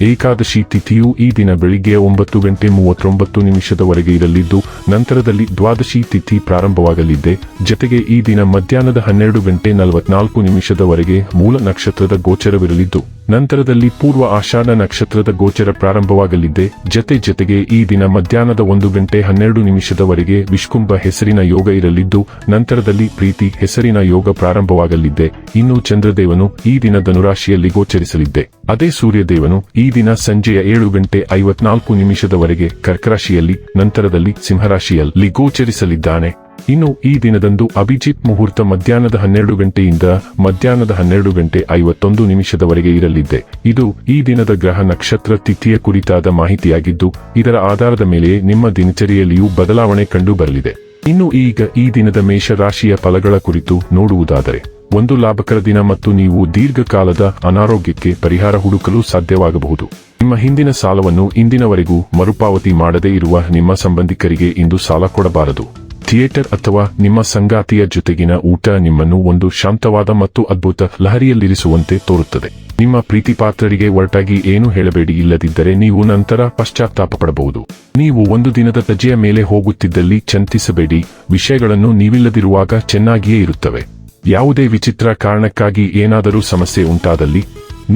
ಏಕಾದಶಿ ತಿಥಿಯು ಈ ದಿನ ಬೆಳಿಗ್ಗೆ ಒಂಬತ್ತು ಗಂಟೆ ಮೂವತ್ತೊಂಬತ್ತು ನಿಮಿಷದವರೆಗೆ ಇರಲಿದ್ದು, ನಂತರದಲ್ಲಿ ದ್ವಾದಶಿ ತಿಥಿ ಪ್ರಾರಂಭವಾಗಲಿದೆ. ಜತೆಗೆ ಈ ದಿನ ಮಧ್ಯಾಹ್ನದ ಹನ್ನೆರಡು ಗಂಟೆ ನಲವತ್ನಾಲ್ಕು ನಿಮಿಷದವರೆಗೆ ಮೂಲ ನಕ್ಷತ್ರದ ಗೋಚರವಿರಲಿದ್ದು. ನಂತರದಲ್ಲಿ ಪೂರ್ವ ಆಷಾಢ ನಕ್ಷತ್ರದ ಗೋಚರ ಪ್ರಾರಂಭವಾಗಲಿದೆ. ಜತೆ ಜತೆಗೆ ಈ ದಿನ ಮಧ್ಯಾಹ್ನದ ಒಂದು ಗಂಟೆ ಹನ್ನೆರಡು ನಿಮಿಷದವರೆಗೆ ವಿಷ್ಕುಂಭ ಹೆಸರಿನ ಯೋಗ ಇರಲಿದ್ದು, ನಂತರದಲ್ಲಿ ಪ್ರೀತಿ ಹೆಸರಿನ ಯೋಗ ಪ್ರಾರಂಭವಾಗಲಿದೆ. ಇನ್ನು ಚಂದ್ರದೇವನು ಈ ದಿನ ಧನುರಾಶಿಯಲ್ಲಿ ಗೋಚರಿಸಲಿದ್ದೆ ಅದೇ ಸೂರ್ಯದೇವನು ಈ ದಿನ ಸಂಜೆಯ ಏಳು ಗಂಟೆ ಐವತ್ನಾಲ್ಕು ನಿಮಿಷದವರೆಗೆ ಕರ್ಕರಾಶಿಯಲ್ಲಿ, ನಂತರದಲ್ಲಿ ಸಿಂಹರಾಶಿಯಲ್ಲಿ ಗೋಚರಿಸಲಿದ್ದಾನೆ. ಇನ್ನು ಈ ದಿನದಂದು ಅಭಿಜಿತ್ ಮುಹೂರ್ತ ಮಧ್ಯಾಹ್ನದ ಹನ್ನೆರಡು ಗಂಟೆಯಿಂದ ಮಧ್ಯಾಹ್ನದ ಹನ್ನೆರಡು ಗಂಟೆ ಐವತ್ತೊಂದು ನಿಮಿಷದವರೆಗೆ ಇರಲಿದೆ. ಇದು ಈ ದಿನದ ಗ್ರಹ ನಕ್ಷತ್ರ ತಿಥಿಯ ಕುರಿತಾದ ಮಾಹಿತಿಯಾಗಿದ್ದು, ಇದರ ಆಧಾರದ ಮೇಲೆ ನಿಮ್ಮ ದಿನಚರಿಯಲ್ಲಿಯೂ ಬದಲಾವಣೆ ಕಂಡು ಬರಲಿದೆ ಇನ್ನು ಈಗ ಈ ದಿನದ ಮೇಷ ರಾಶಿಯ ಫಲಗಳ ಕುರಿತು ನೋಡುವುದಾದರೆ, ಒಂದು ಲಾಭಕರ ದಿನ ಮತ್ತು ನೀವು ದೀರ್ಘಕಾಲದ ಅನಾರೋಗ್ಯಕ್ಕೆ ಪರಿಹಾರ ಹುಡುಕಲು ಸಾಧ್ಯವಾಗಬಹುದು. ನಿಮ್ಮ ಹಿಂದಿನ ಸಾಲವನ್ನು ಇಂದಿನವರೆಗೂ ಮರುಪಾವತಿ ಮಾಡದೇ ಇರುವ ನಿಮ್ಮ ಸಂಬಂಧಿಕರಿಗೆ ಇಂದು ಸಾಲ ಕೊಡಬಾರದು. ಥಿಯೇಟರ್ ಅಥವಾ ನಿಮ್ಮ ಸಂಗಾತಿಯ ಜೊತೆಗಿನ ಊಟ ನಿಮ್ಮನ್ನು ಒಂದು ಶಾಂತವಾದ ಮತ್ತು ಅದ್ಭುತ ಲಹರಿಯಲ್ಲಿರಿಸುವಂತೆ ತೋರುತ್ತದೆ. ನಿಮ್ಮ ಪ್ರೀತಿ ಪಾತ್ರರಿಗೆ ಒರಟಾಗಿ ಏನು ಹೇಳಬೇಡಿ ಇಲ್ಲದಿದ್ದರೆ ನೀವು ನಂತರ ಪಶ್ಚಾತ್ತಾಪ ಪಡಬಹುದು ನೀವು ಒಂದು ದಿನದ ರಜೆಯ ಮೇಲೆ ಹೋಗುತ್ತಿದ್ದಲ್ಲಿ ಚಿಂತಿಸಬೇಡಿ, ವಿಷಯಗಳನ್ನು ನೀವಿಲ್ಲದಿರುವಾಗ ಚೆನ್ನಾಗಿಯೇ ಇರುತ್ತವೆ. ಯಾವುದೇ ವಿಚಿತ್ರ ಕಾರಣಕ್ಕಾಗಿ ಏನಾದರೂ ಸಮಸ್ಯೆ ಉಂಟಾದಲ್ಲಿ,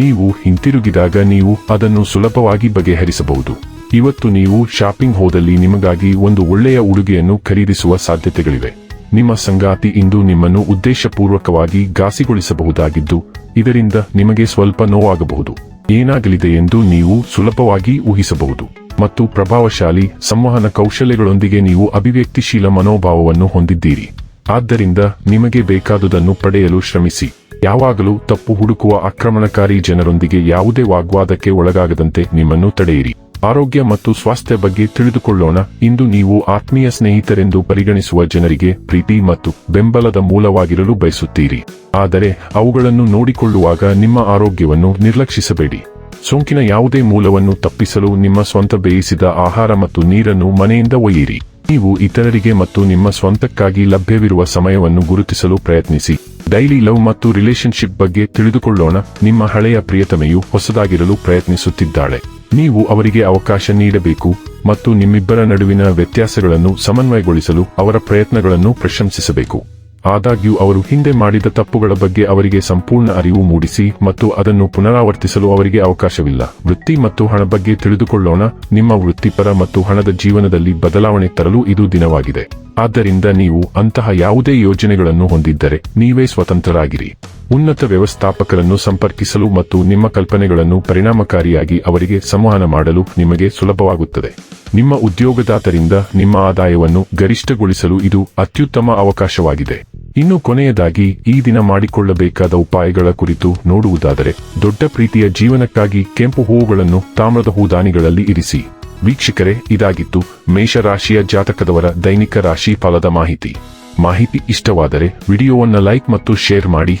ನೀವು ಹಿಂತಿರುಗಿದಾಗ ನೀವು ಅದನ್ನು ಸುಲಭವಾಗಿ ಬಗೆಹರಿಸಬಹುದು. ಇವತ್ತು ನೀವು ಶಾಪಿಂಗ್ ಹೋದಲ್ಲಿ ನಿಮಗಾಗಿ ಒಂದು ಒಳ್ಳೆಯ ಉಡುಗೆಯನ್ನು ಖರೀದಿಸುವ ಸಾಧ್ಯತೆಗಳಿವೆ. ನಿಮ್ಮ ಸಂಗಾತಿ ಇಂದು ನಿಮ್ಮನ್ನು ಉದ್ದೇಶಪೂರ್ವಕವಾಗಿ ಘಾಸಿಗೊಳಿಸಬಹುದಾಗಿದ್ದು, ಇದರಿಂದ ನಿಮಗೆ ಸ್ವಲ್ಪ ನೋವಾಗಬಹುದು. ಏನಾಗಲಿದೆ ಎಂದು ನೀವು ಸುಲಭವಾಗಿ ಊಹಿಸಬಹುದು. ಮತ್ತು ಪ್ರಭಾವಶಾಲಿ ಸಂವಹನ ಕೌಶಲ್ಯಗಳೊಂದಿಗೆ ನೀವು ಅಭಿವ್ಯಕ್ತಿಶೀಲ ಮನೋಭಾವವನ್ನು ಹೊಂದಿದ್ದೀರಿ. ಆದ್ದರಿಂದ ನಿಮಗೆ ಬೇಕಾದುದನ್ನು ಪಡೆಯಲು ಶ್ರಮಿಸಿ. ಯಾವಾಗಲೂ ತಪ್ಪು ಹುಡುಕುವ ಆಕ್ರಮಣಕಾರಿ ಜನರೊಂದಿಗೆ ಯಾವುದೇ ವಾಗ್ವಾದಕ್ಕೆ ಒಳಗಾಗದಂತೆ ನಿಮ್ಮನ್ನು ತಡೆಯಿರಿ. ಆರೋಗ್ಯ ಮತ್ತು ಸ್ವಾಸ್ಥ್ಯ ಬಗ್ಗೆ ತಿಳಿದುಕೊಳ್ಳೋಣ. ಇಂದು ನೀವು ಆತ್ಮೀಯ ಸ್ನೇಹಿತರೆಂದು ಪರಿಗಣಿಸುವ ಜನರಿಗೆ ಪ್ರೀತಿ ಮತ್ತು ಬೆಂಬಲದ ಮೂಲವಾಗಿರಲು ಬಯಸುತ್ತೀರಿ. ಆದರೆ ಅವುಗಳನ್ನು ನೋಡಿಕೊಳ್ಳುವಾಗ ನಿಮ್ಮ ಆರೋಗ್ಯವನ್ನು ನಿರ್ಲಕ್ಷಿಸಬೇಡಿ. ಸೋಂಕಿನ ಯಾವುದೇ ಮೂಲವನ್ನು ತಪ್ಪಿಸಲು ನಿಮ್ಮ ಸ್ವಂತ ಬೇಯಿಸಿದ ಆಹಾರ ಮತ್ತು ನೀರನ್ನು ಮನೆಯಿಂದ ಒಯ್ಯಿರಿ. ನೀವು ಇತರರಿಗೆ ಮತ್ತು ನಿಮ್ಮ ಸ್ವಂತಕ್ಕಾಗಿ ಲಭ್ಯವಿರುವ ಸಮಯವನ್ನು ಗುರುತಿಸಲು ಪ್ರಯತ್ನಿಸಿ. ಡೈಲಿ ಲವ್ ಮತ್ತು ರಿಲೇಶನ್ಶಿಪ್ ಬಗ್ಗೆ ತಿಳಿದುಕೊಳ್ಳೋಣ. ನಿಮ್ಮ ಹಳೆಯ ಪ್ರಿಯತಮೆಯು ಹೊಸದಾಗಿರಲು ಪ್ರಯತ್ನಿಸುತ್ತಿದ್ದಾಳೆ. ನೀವು ಅವರಿಗೆ ಅವಕಾಶ ನೀಡಬೇಕು ಮತ್ತು ನಿಮ್ಮಿಬ್ಬರ ನಡುವಿನ ವ್ಯತ್ಯಾಸಗಳನ್ನು ಸಮನ್ವಯಗೊಳಿಸಲು ಅವರ ಪ್ರಯತ್ನಗಳನ್ನು ಪ್ರಶಂಸಿಸಬೇಕು. ಆದಾಗ್ಯೂ ಅವರು ಹಿಂದೆ ಮಾಡಿದ ತಪ್ಪುಗಳ ಬಗ್ಗೆ ಅವರಿಗೆ ಸಂಪೂರ್ಣ ಅರಿವು ಮೂಡಿಸಿ ಮತ್ತು ಅದನ್ನು ಪುನರಾವರ್ತಿಸಲು ಅವರಿಗೆ ಅವಕಾಶವಿಲ್ಲ. ವೃತ್ತಿ ಮತ್ತು ಹಣ ಬಗ್ಗೆ ತಿಳಿದುಕೊಳ್ಳೋಣ. ನಿಮ್ಮ ವೃತ್ತಿಪರ ಮತ್ತು ಹಣದ ಜೀವನದಲ್ಲಿ ಬದಲಾವಣೆ ತರಲು ಇದು ದಿನವಾಗಿದೆ. ಆದ್ದರಿಂದ ನೀವು ಅಂತಹ ಯಾವುದೇ ಯೋಜನೆಗಳನ್ನು ಹೊಂದಿದ್ದರೆ ನೀವೇ ಸ್ವತಂತ್ರರಾಗಿರಿ. ಉನ್ನತ ವ್ಯವಸ್ಥಾಪಕರನ್ನು ಸಂಪರ್ಕಿಸಲು ಮತ್ತು ನಿಮ್ಮ ಕಲ್ಪನೆಗಳನ್ನು ಪರಿಣಾಮಕಾರಿಯಾಗಿ ಅವರಿಗೆ ಸಂವಹನ ಮಾಡಲು ನಿಮಗೆ ಸುಲಭವಾಗುತ್ತದೆ. ನಿಮ್ಮ ಉದ್ಯೋಗದಾತರಿಂದ ನಿಮ್ಮ ಆದಾಯವನ್ನು ಗರಿಷ್ಠಗೊಳಿಸಲು ಇದು ಅತ್ಯುತ್ತಮ ಅವಕಾಶವಾಗಿದೆ. ಇನ್ನು ಕೊನೆಯದಾಗಿ, ಈ ದಿನ ಮಾಡಿಕೊಳ್ಳಬೇಕಾದ ಉಪಾಯಗಳ ಕುರಿತು ನೋಡುವುದಾದರೆ, ದೊಡ್ಡ ಪ್ರೀತಿಯ ಜೀವನಕ್ಕಾಗಿ ಕೆಂಪು ಹೂವುಗಳನ್ನು ತಾಮ್ರದ ಹೂದಾನಿಗಳಲ್ಲಿ ಇರಿಸಿ. ವೀಕ್ಷಕರೇ, ಇದಾಗಿತ್ತು ಮೇಷರಾಶಿಯ ಜಾತಕದವರ ದೈನಿಕ ರಾಶಿ ಫಲದ ಮಾಹಿತಿ. ಮಾಹಿತಿ ಇಷ್ಟವಾದರೆ ವಿಡಿಯೋವನ್ನು ಲೈಕ್ ಮತ್ತು ಶೇರ್ ಮಾಡಿ.